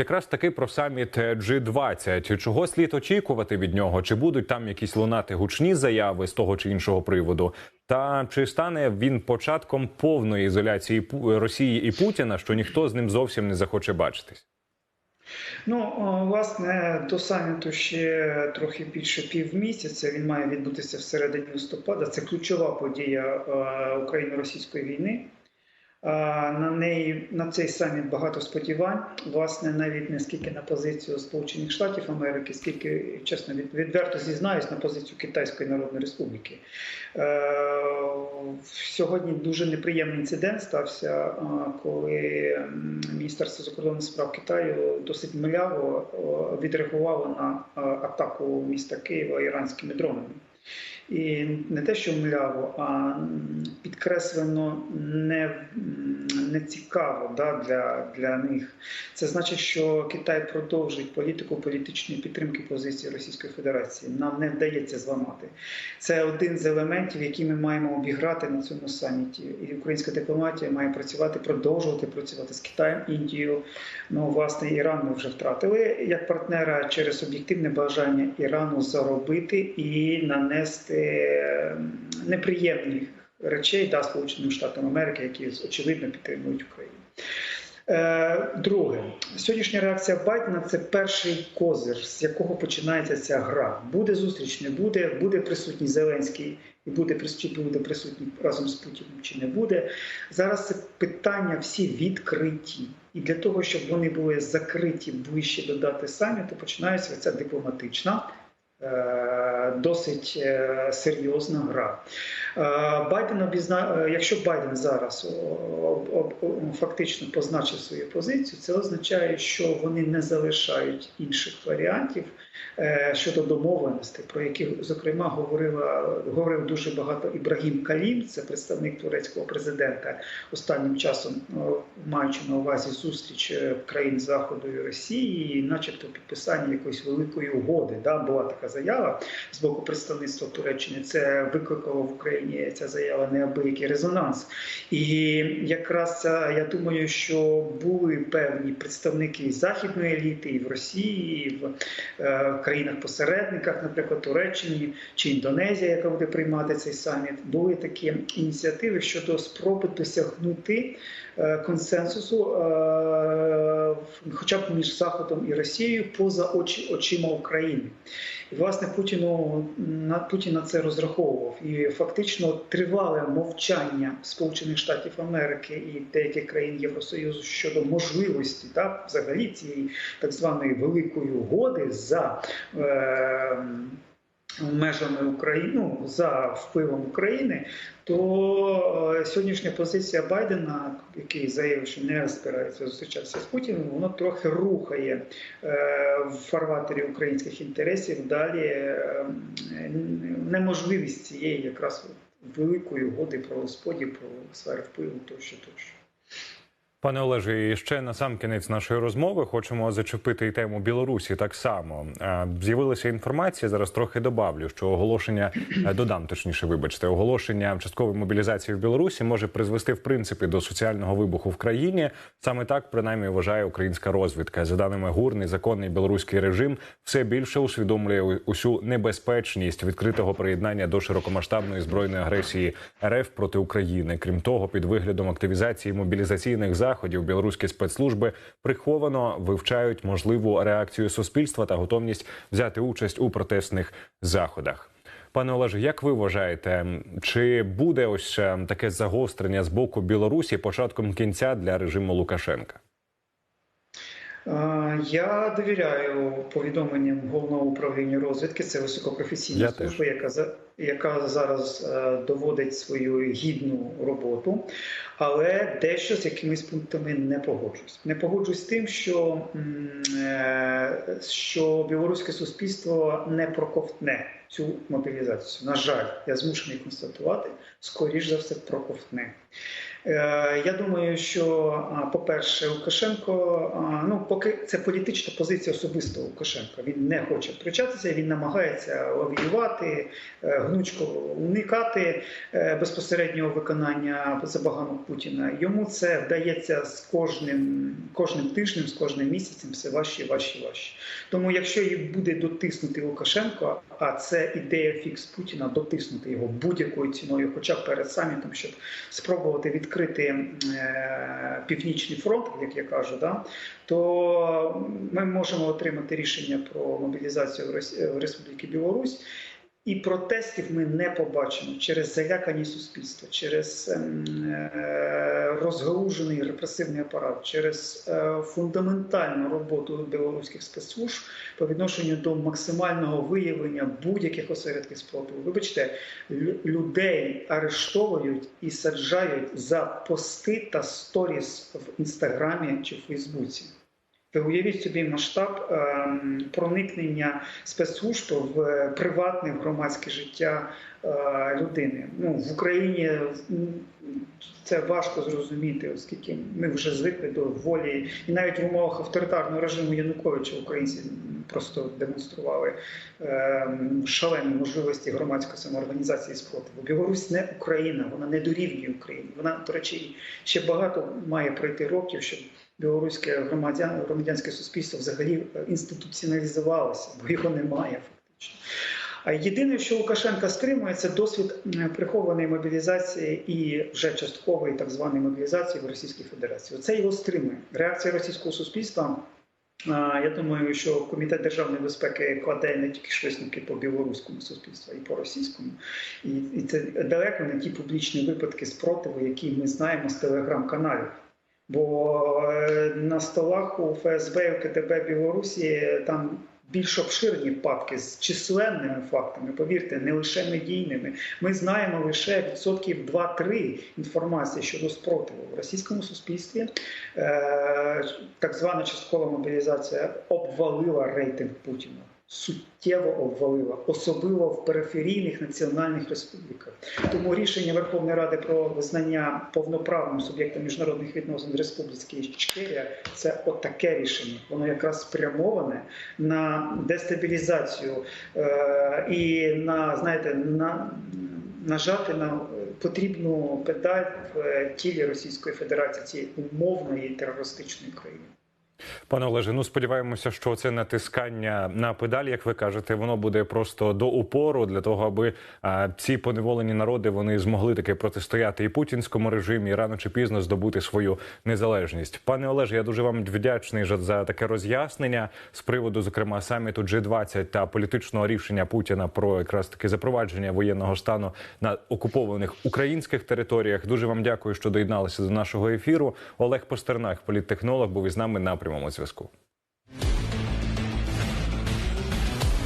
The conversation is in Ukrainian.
Якраз таки про саміт G20. Чого слід очікувати від нього? Чи будуть там якісь лунати гучні заяви з того чи іншого приводу? Та чи стане він початком повної ізоляції Росії і Путіна, що ніхто з ним зовсім не захоче бачитись? Ну, власне, до саміту ще трохи більше півмісяця. Він має відбутися всередині листопада. Це ключова подія е, україно-російської війни. На неї на цей саміт багато сподівань. Власне, навіть не скільки на позицію Сполучених Штатів Америки, скільки чесно від- відверто зізнаюсь на позицію Китайської Народної Республіки. Е, Сьогодні дуже неприємний інцидент стався, е, коли Міністерство закордонних справ Китаю досить мляво е, відреагувало на атаку міста Києва іранськими дронами. І не те, що мляво, а підкреслено не, не цікаво да, для, для них. Це значить, що Китай продовжить політику політичної підтримки позиції Російської Федерації. Нам не вдається зламати. Це один з елементів, які ми маємо обіграти на цьому саміті. І українська дипломатія має працювати, продовжувати працювати з Китаєм, Індією. Ну, власне, Іран ми вже втратили як партнера через об'єктивне бажання Ірану заробити і нанести неприємних речей да, Сполученим Штатам Америки, які очевидно підтримують Україну. Е, Друге, сьогоднішня реакція Байдена це перший козир, з якого починається ця гра. Буде зустріч, не буде, буде присутній Зеленський і буде присутній, буде присутній разом з Путіним чи не буде. Зараз це питання всі відкриті. І для того, щоб вони були закриті ближче до дати саміту, починається ця дипломатична. Е, Досить е, серйозна гра. Е, Байден обізна... е, якщо Байден зараз о, фактично позначив свою позицію, це означає, що вони не залишають інших варіантів е, щодо домовленостей, про які зокрема говорила говорив дуже багато Ібрагім Калім, це представник турецького президента останнім часом, маючи на увазі зустріч країн Заходу і Росії, начебто підписання якоїсь великої угоди. Да, була така заява з боку представництва Туреччини. Це викликало в Україні ця заява неабиякий резонанс. І якраз я думаю, що були певні представники західної еліти і в Росії, і в е, країнах-посередниках, наприклад, Туреччині чи Індонезія, яка буде приймати цей саміт. Були такі ініціативи щодо спроби досягнути е, консенсусу, е, хоча б між Заходом і Росією, поза очі, очима України. І власне Путіну Путін на це розраховував. І фактично тривале мовчання Сполучених Штатів Америки і деяких країн Євросоюзу щодо можливості та взагалі цієї так званої великої угоди за. Е, Межами України ну, за впливом України, то е, сьогоднішня позиція Байдена, який заявив, що не збирається зустрічатися з Путіним, воно трохи рухає е, в фарватері українських інтересів далі е, неможливість цієї якраз великої угоди про розподіл, про сфери впливу тощо тощо. Пане Олеже, і ще на сам кінець нашої розмови хочемо зачепити і тему Білорусі. Так само Е, з'явилася інформація. Зараз трохи добавлю, що оголошення е, додам точніше, вибачте, оголошення часткової мобілізації в Білорусі може призвести в принципі до соціального вибуху в країні. Саме так принаймні вважає українська розвідка. За даними ГУР, незаконний білоруський режим все більше усвідомлює усю небезпечність відкритого приєднання до широкомасштабної збройної агресії РФ проти України. Крім того, під виглядом активізації мобілізаційних заходів білоруські спецслужби приховано вивчають можливу реакцію суспільства та готовність взяти участь у протестних заходах. Пане Олеже, як ви вважаєте, чи буде ось е, таке загострення з боку Білорусі початком кінця для режиму Лукашенка? Е, Я довіряю повідомленням головного управління розвідки. Це високопрофесійна Я служба, яка яка зараз е, доводить свою гідну роботу, але дещо з якимись пунктами не погоджуюсь. Не погоджуюсь з тим, що, е, що білоруське суспільство не проковтне цю мобілізацію. На жаль, я змушений констатувати, скоріш за все проковтне. Е, Я думаю, що, по-перше, Лукашенко, ну поки це політична позиція особисто Лукашенка. Він не хоче втручатися, він намагається лавіювати, е, гнучко уникати е, безпосереднього виконання забаганок Путіна. Йому це вдається з кожним, кожним тижнем, з кожним місяцем все важче, важче, важче. Тому, якщо і буде дотиснути Лукашенко, а це ідея фікс Путіна, дотиснути його будь-якою ціною, хоча перед самітом, щоб спробувати відкрити е, північний фронт, як я кажу, да, то ми можемо отримати рішення про мобілізацію в Республіки Білорусь. І протестів ми не побачимо через залякані суспільства, через ем, е, розгалужений репресивний апарат, через е, фундаментальну роботу білоруських спецслужб по відношенню до максимального виявлення будь-яких осередків спротиву. Вибачте, людей арештовують і саджають за пости та сторіс в інстаграмі чи в Фейсбуці. Ви уявіть собі масштаб ем, проникнення спецслужб в приватне в громадське життя е, людини. Ну в Україні це важко зрозуміти, оскільки ми вже звикли до волі, і навіть в умовах авторитарного режиму Януковича українці просто демонстрували ем, шалені можливості громадської самоорганізації спротиву. Білорусь не Україна, вона не дорівнює Україні. Вона, до речі, ще багато має пройти років, щоб білоруське громадян, громадянське суспільство взагалі е, інституціоналізувалося, бо його немає фактично. А єдине, що Лукашенка стримує, це досвід прихованої мобілізації і вже часткової так званої мобілізації в Російській Федерації. Це його стримує. Реакція російського суспільства. Я думаю, що комітет державної безпеки кладе не тільки висновки по білоруському суспільству, і по російському, і це далеко не ті публічні випадки спротиву, які ми знаємо з телеграм-каналів. Бо е, на столах у ФСБ і КТБ Білорусі там більш обширні папки з численними фактами, повірте, не лише медійними. Ми знаємо лише відсотків 2-3 інформації щодо спротиву в російському суспільстві. Е, так звана часткова мобілізація обвалила рейтинг Путіна. Суттєво обвалила, особливо в периферійних національних республіках. Тому рішення Верховної Ради про визнання повноправним суб'єктом міжнародних відносин Республіки Ічкерія – це отаке рішення. Воно якраз спрямоване на дестабілізацію е, і на знаєте на нажати на потрібну педаль в тілі Російської Федерації цієї умовної терористичної країни. Пане Олеже, ну сподіваємося, що це натискання на педаль, як ви кажете, воно буде просто до упору для того, аби а, ці поневолені народи вони змогли таки протистояти і путінському режимі, і рано чи пізно здобути свою незалежність. Пане Олеже, я дуже вам вдячний за- таке роз'яснення з приводу, зокрема, саміту G20 та політичного рішення Путіна про якраз таки запровадження воєнного стану на окупованих українських територіях. Дуже вам дякую, що доєдналися до нашого ефіру. Олег Постернак, політтехнолог, був із нами на прямому зв'язку.